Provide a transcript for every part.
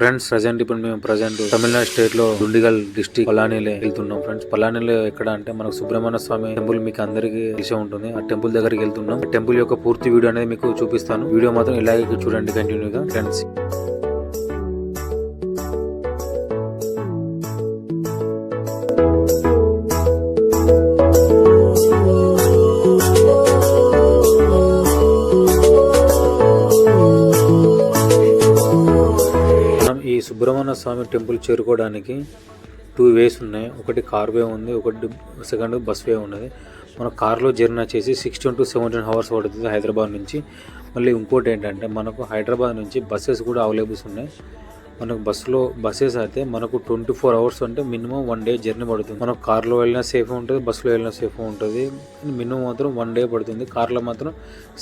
Friends present ఇప్పుడు మేము present Tamil Nadu స్టేట్లో దుండిగల్ డిస్ట్రిక్ట్ పలానీలో వెళ్తున్నాం ఫ్రెండ్స్ పలానీలో ఎక్కడ అంటే మనకు సుబ్రహ్మణ్య స్వామి టెంపుల్ మీకు అందరికీ తెలిసే ఉంటుంది. ఆ టెంపుల్ దగ్గరికి వెళ్తున్నాం. టెంపుల్ యొక్క పూర్తి వీడియో అనేది మీకు చూపిస్తాను. వీడియో మాత్రం ఇలాగే చూడండి కంటిన్యూగా ఫ్రెండ్స్ సుబ్రహ్మణ్య స్వామి టెంపుల్ చేరుకోవడానికి టూ వేస్ ఉన్నాయి. ఒకటి కార్ వే ఉంది ఒకటి సెకండ్ బస్ వే ఉన్నది. మన కార్లో జర్నీ వచ్చేసి సిక్స్టీన్ టు సెవెంటీన్ అవర్స్ పడుతుంది హైదరాబాద్ నుంచి. మళ్ళీ ఇంకోటి ఏంటంటే మనకు హైదరాబాద్ నుంచి బస్సెస్ కూడా అవైలబుల్స్ ఉన్నాయి. మనకు బస్సులో బస్సెస్ అయితే మనకు ట్వంటీ ఫోర్ అవర్స్ అంటే మినిమం వన్ డే జర్నీ పడుతుంది. మనం కార్లో వెళ్ళినా సేఫ్ ఉంటుంది బస్సులో వెళ్ళినా సేఫ్ ఉంటుంది. మినిమం మాత్రం వన్ డే పడుతుంది. కార్లో మాత్రం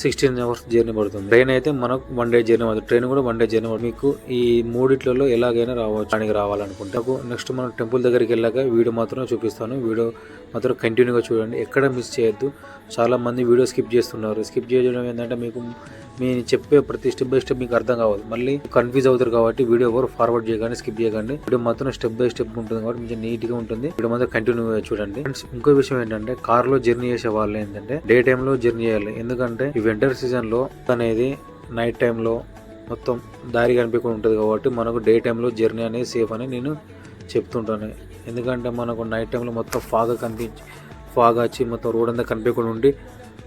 సిక్స్టీన్ అవర్స్ జర్నీ పడుతుంది. ట్రైన్ అయితే మనకు వన్ డే జర్నీ పడుతుంది. ట్రైన్ కూడా వన్ డే జర్నీ పడుతుంది. మీకు ఈ మూడిట్లలో ఎలాగైనా రావచ్చు. దానికి రావాలనుకుంటే. నెక్స్ట్ మనం టెంపుల్ దగ్గరికి వెళ్ళాక వీడియో మాత్రం చూపిస్తాను. వీడియో మాత్రం కంటిన్యూగా చూడండి. ఎక్కడ మిస్ చేయొద్దు. చాలా మంది వీడియో స్కిప్ చేస్తున్నారు. స్కిప్ చేయడం ఏంటంటే మీకు నేను చెప్పే ప్రతి స్టెప్ బై స్టెప్ మీకు అర్థం కావాలి. మళ్ళీ కన్ఫ్యూజ్ అవుతారు కాబట్టి వీడియో ఎవరు ఫార్వర్డ్ చేయకండి స్కిప్ చేయకండి. వీడియో మాత్రం స్టెప్ బై స్టెప్ ఉంటుంది కాబట్టి కొంచెం నీట్గా ఉంటుంది. వీడియో మాత్రం కంటిన్యూ చూడండి. ఫ్రెండ్స్ ఇంకో విషయం ఏంటంటే కార్లో జర్నీ చేసే వాళ్ళు ఏంటంటే డే టైంలో జర్నీ చేయాలి. ఎందుకంటే ఈ వింటర్ సీజన్లో అనేది నైట్ టైంలో మొత్తం దారి కనిపించకుండా ఉంటుంది కాబట్టి మనకు డే టైంలో జర్నీ అనేది సేఫ్ అని నేను చెప్తుంటాను. ఎందుకంటే మనకు నైట్ టైంలో మొత్తం ఫాగ్ కనిపించి ఫాగ్ వచ్చి మొత్తం రోడ్ అంతా కనిపించకుండా ఉండి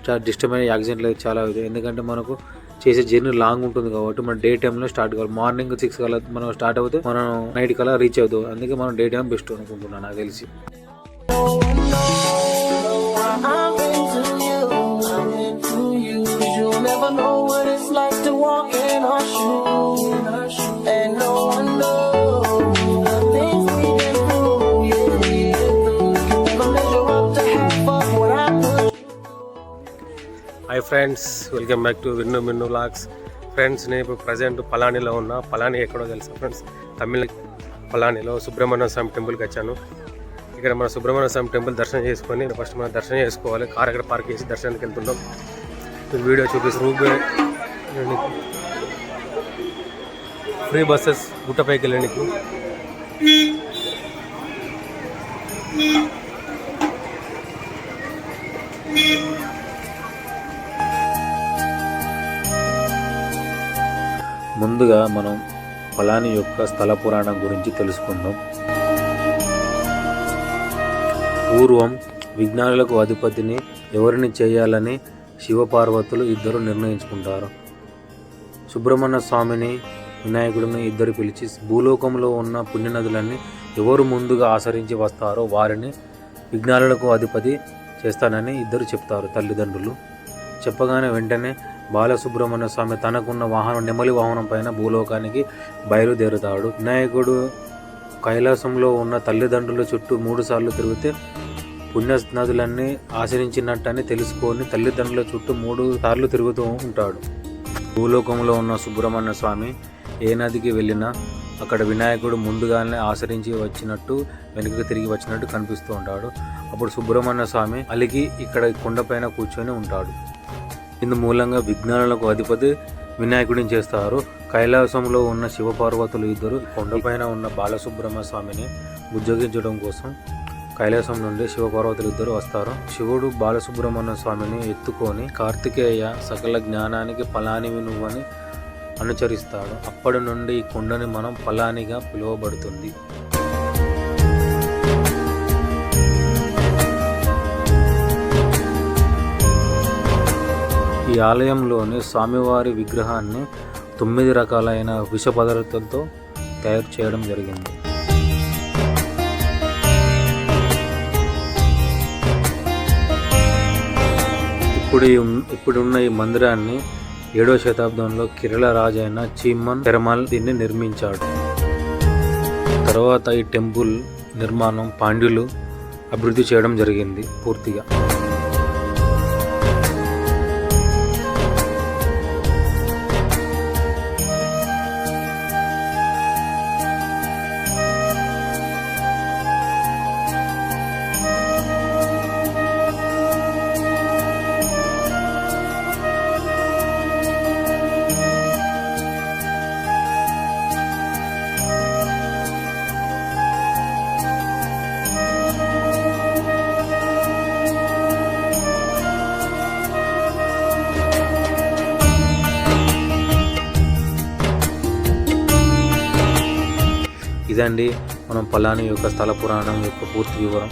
చాలా డిస్టర్బ్ అయ్యే యాక్సిడెంట్లు అయితే చాలా అవుతాయి ఎందుకంటే మనకు చేసే జర్నీ లాంగ్ ఉంటుంది కాబట్టి మనం డే టైంలో స్టార్ట్ కావాలి. మార్నింగ్ సిక్స్ కల్లా మనం స్టార్ట్ అవుతే మనం నైట్ కల్లా రీచ్ అవుతాం. అందుకే మనం డే టైం బెస్ట్ అనుకుంటున్నాను నాకు తెలిసి. Walk in our shoes. Hi friends welcome back to Vinnu Minnu lakhs friends నేను ఇప్పుడు ప్రజెంట్ పలానీలో ఉన్నా. పలానీ ఎక్కడో తెలుసా ఫ్రెండ్స్ తమిళ పలానీలో సుబ్రహ్మణ్య స్వామి టెంపుల్కి వచ్చాను. ఇక్కడ మన సుబ్రహ్మణ్య స్వామి టెంపుల్ దర్శనం చేసుకొని ఫస్ట్ మనం దర్శనం చేసుకోవాలి. కార్ అక్కడ పార్క్ చేసి దర్శనానికి వెళ్తున్నాం. వీడియో చూపిస్తు ఫ్రీ బస్సెస్ గుట్టపైకి వెళ్ళడానికి ముందుగా మనం ఫలాని యొక్క స్థల పురాణం గురించి తెలుసుకుందాం. పూర్వం విజ్ఞానులకు అధిపతిని ఎవరిని చేయాలని శివపార్వతులు ఇద్దరు నిర్ణయించుకుంటారు. సుబ్రహ్మణ్య స్వామిని వినాయకుడిని ఇద్దరు పిలిచి భూలోకంలో ఉన్న పుణ్యనదులన్నీ ఎవరు ముందుగా ఆచరించి వస్తారో వారిని విజ్ఞానులకు అధిపతి చేస్తానని ఇద్దరు చెప్తారు తల్లిదండ్రులు. చెప్పగానే వెంటనే బాలసుబ్రహ్మణ్య స్వామి తనకున్న వాహనం నెమలి వాహనం పైన భూలోకానికి బయలుదేరుతాడు. వినాయకుడు కైలాసంలో ఉన్న తల్లిదండ్రుల చుట్టూ మూడు సార్లు తిరిగితే పుణ్య నదులన్నీ తెలుసుకొని తల్లిదండ్రుల చుట్టూ మూడు సార్లు తిరుగుతూ ఉంటాడు. భూలోకంలో ఉన్న సుబ్రహ్మణ్య స్వామి ఏ నదికి వెళ్ళినా అక్కడ వినాయకుడు ముందుగానే ఆచరించి వచ్చినట్టు వెనుకకు తిరిగి వచ్చినట్టు కనిపిస్తూ ఉంటాడు. అప్పుడు సుబ్రహ్మణ్య స్వామి అలిగి ఇక్కడ కొండపైన కూర్చొని ఉంటాడు. ఇందు మూలంగా విజ్ఞానులకు అధిపతి వినాయకుడిని చేస్తారు. కైలాసంలో ఉన్న శివపార్వతులు ఇద్దరు కొండపైన ఉన్న బాలసుబ్రహ్మణ్య స్వామిని ఉద్యోగించడం కోసం కైలాసం నుండి శివపార్వతులు ఇద్దరు వస్తారు. శివుడు బాలసుబ్రహ్మణ్య స్వామిని ఎత్తుకొని కార్తికేయ సకల జ్ఞానానికి ఫలానివి నువ్వని అనుచరిస్తాడు. అప్పటి నుండి ఈ కొండని మనం ఫలానిగా పిలువబడుతుంది. ఈ ఆలయంలోని స్వామివారి విగ్రహాన్ని తొమ్మిది రకాలైన విష పదార్థాలతో తయారు చేయడం జరిగింది. ఇప్పుడు ఈ ఇప్పుడున్న ఈ మందిరాన్ని ఏడవ శతాబ్దంలో కేరళ రాజైన చీమన్ పెరమల్ దీన్ని నిర్మించాడు. తర్వాత ఈ టెంపుల్ నిర్మాణం పాండ్యులు అభివృద్ధి చేయడం జరిగింది పూర్తిగా. ఇదండి. మనం పలాని యొక్క స్థల పురాణం యొక్క పూర్తి వివరం.